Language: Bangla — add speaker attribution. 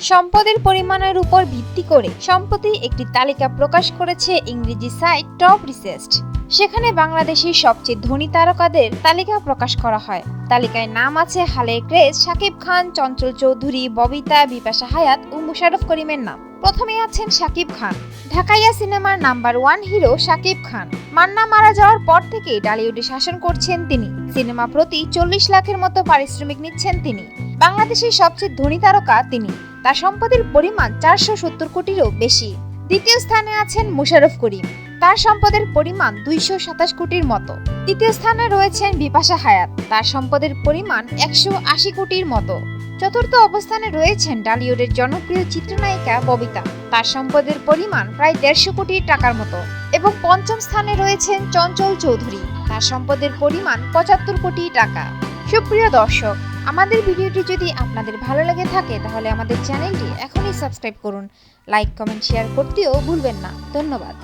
Speaker 1: সম্পদের পরিমাণের উপর ভিত্তি করে সম্প্রতি একটি তালিকা প্রকাশ করেছে ইংরেজি সাইট টপ রিসেস্ট। সেখানে বাংলাদেশের সবচেয়ে ধনী তারকাদের তালিকা প্রকাশ করা হয়। তালিকায় নাম আছে হালে ক্রেজ, শাকিব খান, চঞ্চল চৌধুরী, ববিতা, বিপাশা হায়াত ও মুশারফ করিমের নাম। প্রথমে আছেন শাকিব খান। ঢাকাইয়া সিনেমার number one hero Shakib Khan. Manna মারা যাওয়ার পর থেকে টালিউডে শাসন করছেন তিনি। সিনেমা প্রতি চল্লিশ লাখের মতো পারিশ্রমিক নিচ্ছেন তিনি। বাংলাদেশের সবচেয়ে ধনী তারকা তিনি। তার সম্পদের পরিমাণ চারশো সত্তর কোটিরও বেশি। দ্বিতীয় স্থানে আছেন মুশারফ করিম। তার সম্পদের পরিমাণ দুইশো সাতাশ কোটির মতো। তৃতীয় স্থানে রয়েছেন বিপাশা হায়াত। তার সম্পদের পরিমাণ একশো আশি কোটির মতো। চতুর্থ অবস্থানে রয়েছেন ডালিউডের জনপ্রিয় চিত্রনায়িকা ববিতা। তার সম্পদের পরিমাণ প্রায় দেড়শো কোটি টাকার মতো এবং পঞ্চম স্থানে রয়েছেন চঞ্চল চৌধুরী। তার সম্পদের পরিমাণ পঁচাত্তর কোটি টাকা। সুপ্রিয় দর্শক আমাদের ভিডিওটি যদি আপনাদের ভালো লাগে থাকে, তাহলে আমাদের চ্যানেলটি এখনই সাবস্ক্রাইব করুন। লাইক, কমেন্ট, শেয়ার করতেও ভুলবেন না। ধন্যবাদ।